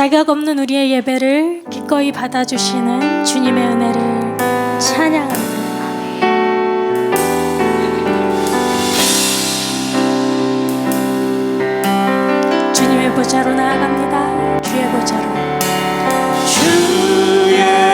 자격 없는 우리의 예배를 기꺼이 받아주시는 주님의 은혜를 찬양합니다. 보자로 나아갑니다. 주의 보자로. 주의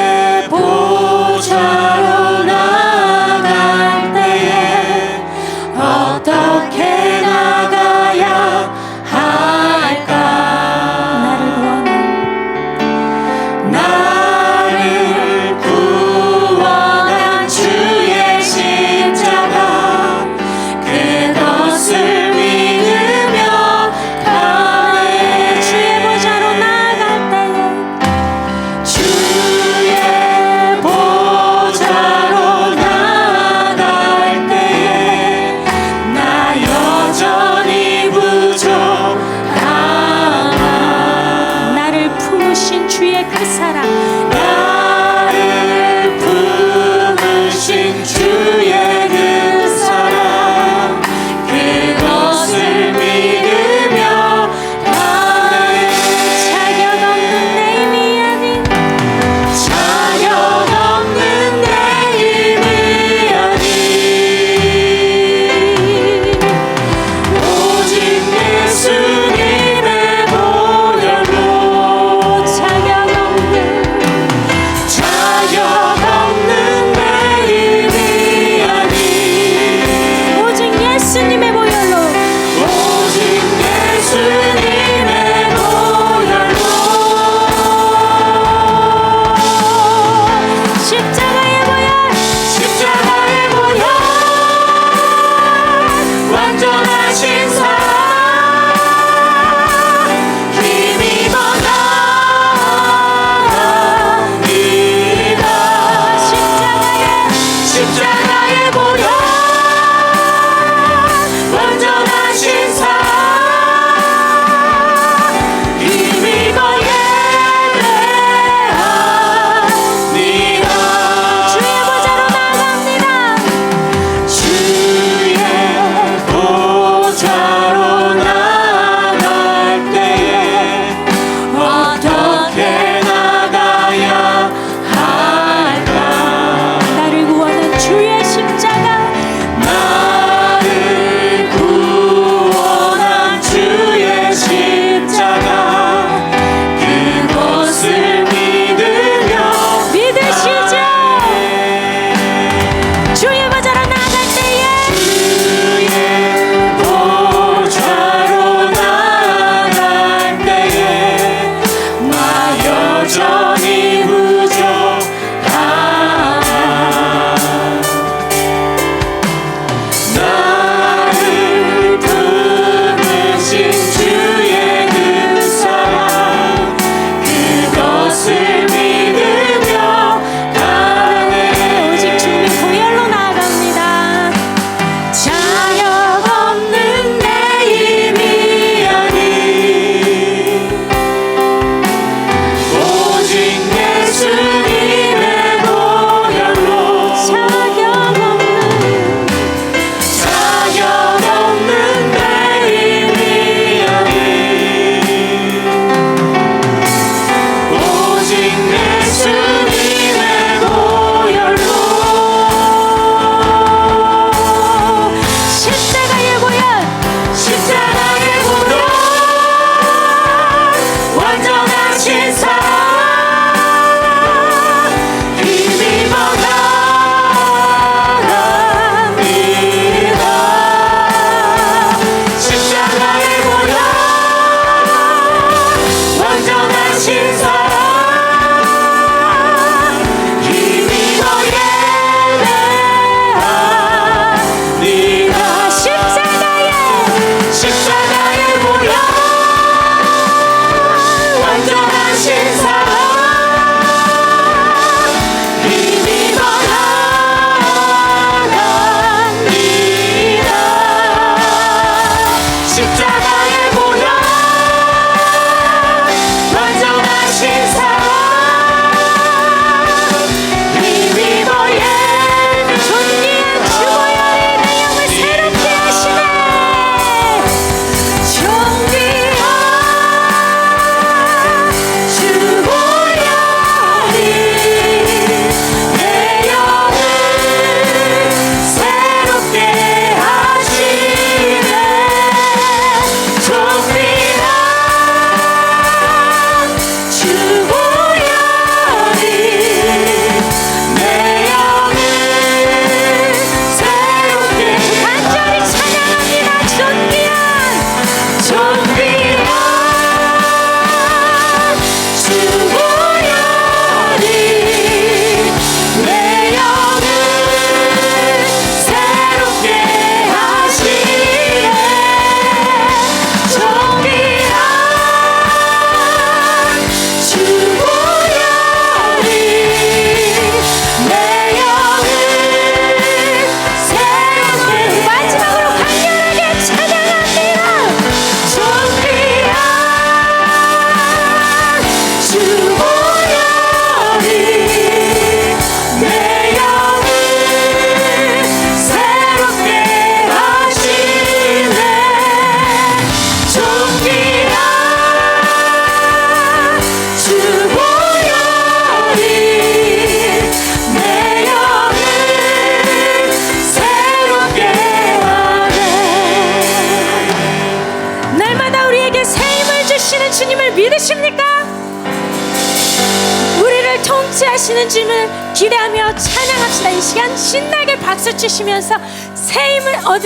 십자가의 보혈 완전한 신.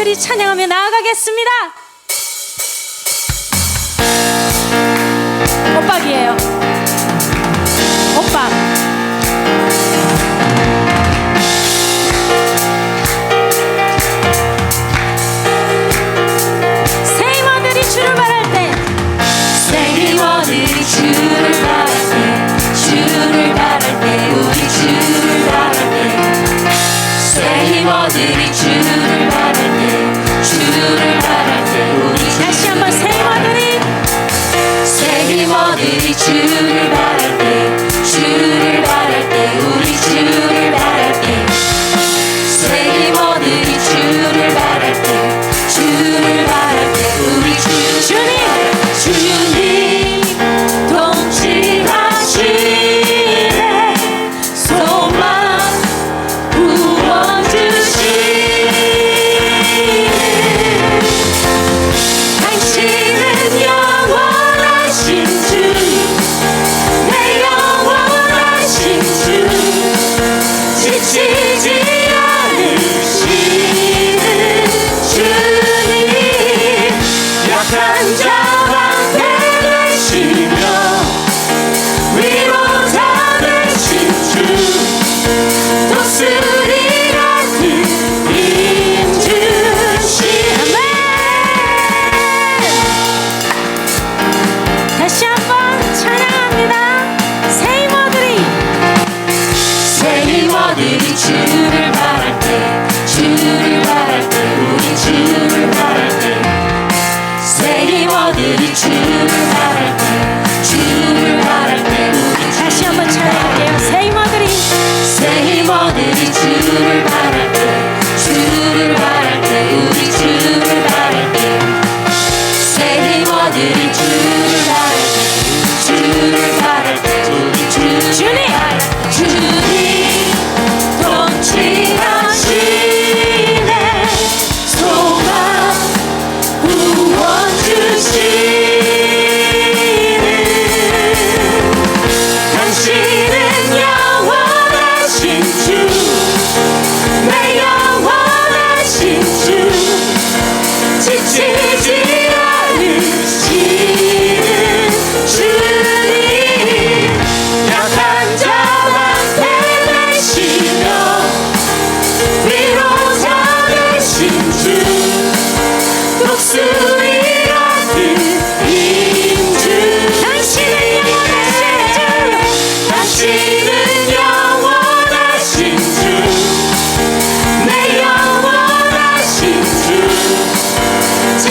간절히 찬양하며 나아가겠습니다. 오빠이에요. 오빠. 세이머들이 주를 바랄 때 세이머들이 주를 바랄 때 주를 바랄 때 우리 주를 바랄 때 세이머들이 우리 주를 바랄 때 주를 바랄 때 우리 주를 바랄 때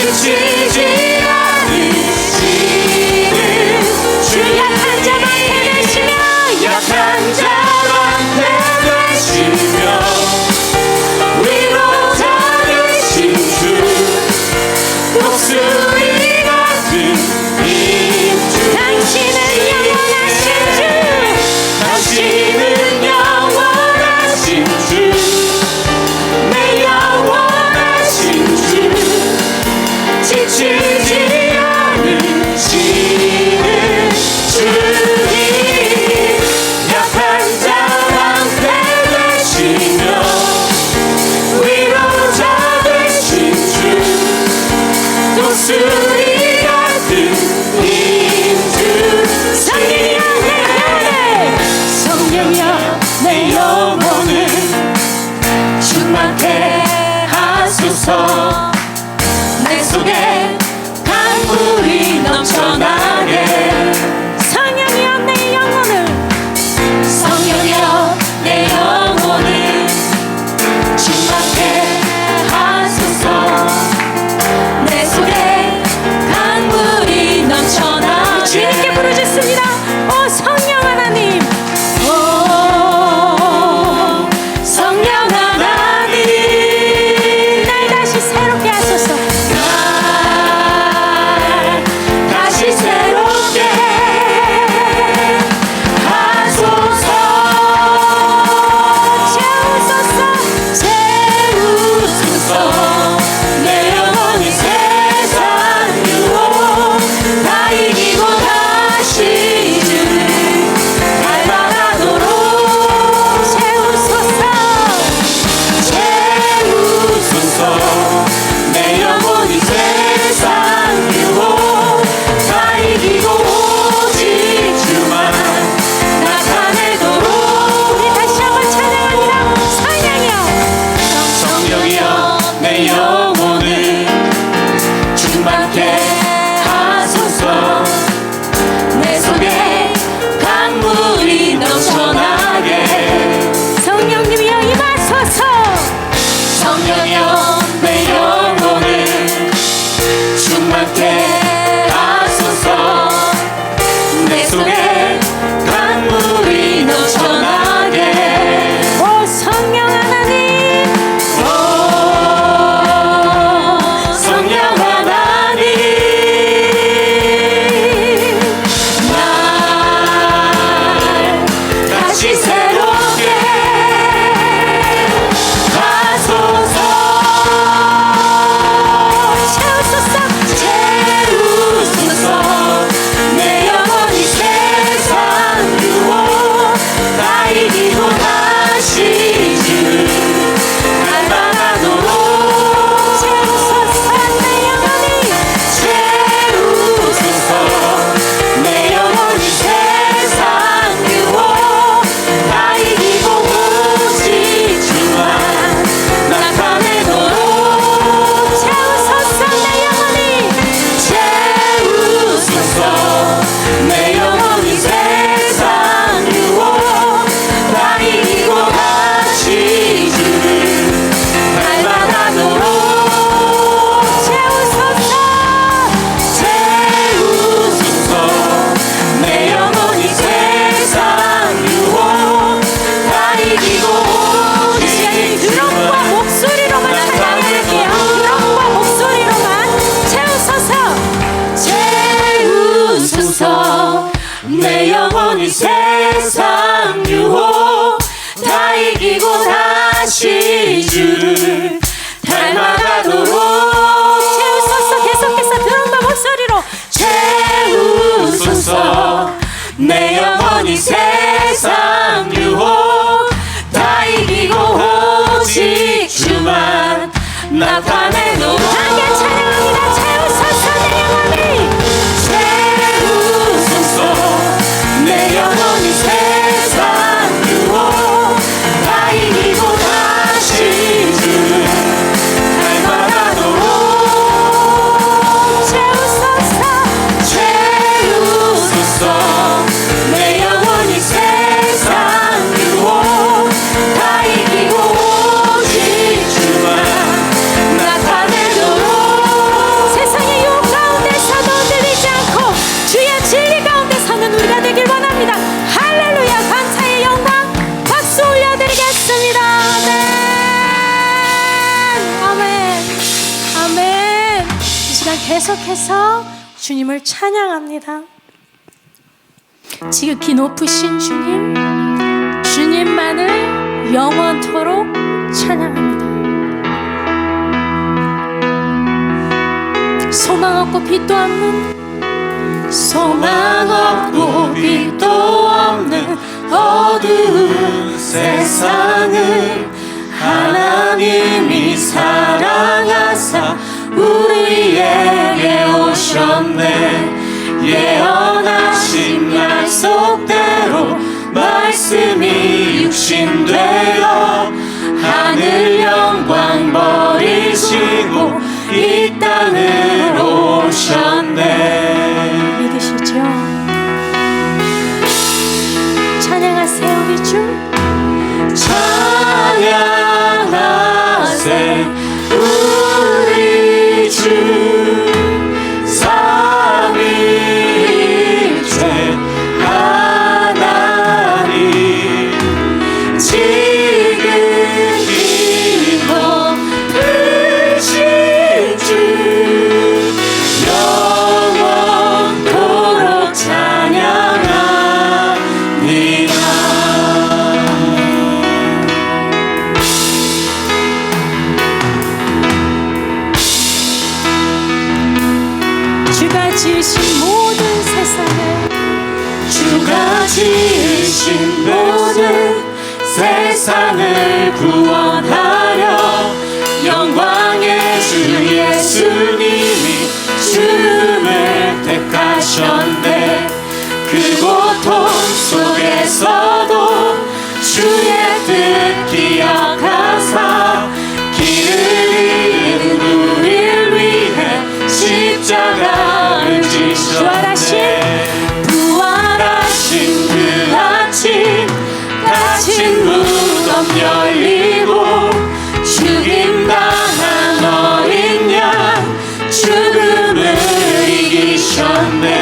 지지 않으시길 주약 한 자만 해내시면 예수이 같은 인주 성령이야 내 성령이야 내 영혼을 충만케 하소서 시간 계속해서 주님을 찬양합니다. 지극히 높으신 주님, 주님만을 영원토록 찬양합니다. 소망 없고 빛도 없는 소망 없고 빛도 없는 어두운 세상을 하나님이 사랑하사 우리에게 오셨네. 예언하신 약속대로 말씀이 육신되어 하늘 영광 버리시고 이 땅을 지신 모든 세상에 주가 지으신 모든 세상을 구원하려 영광의 주 예수님이 주을 택하셨네. 그 고통 죽임당한 어린 양 죽음을 이기셨네.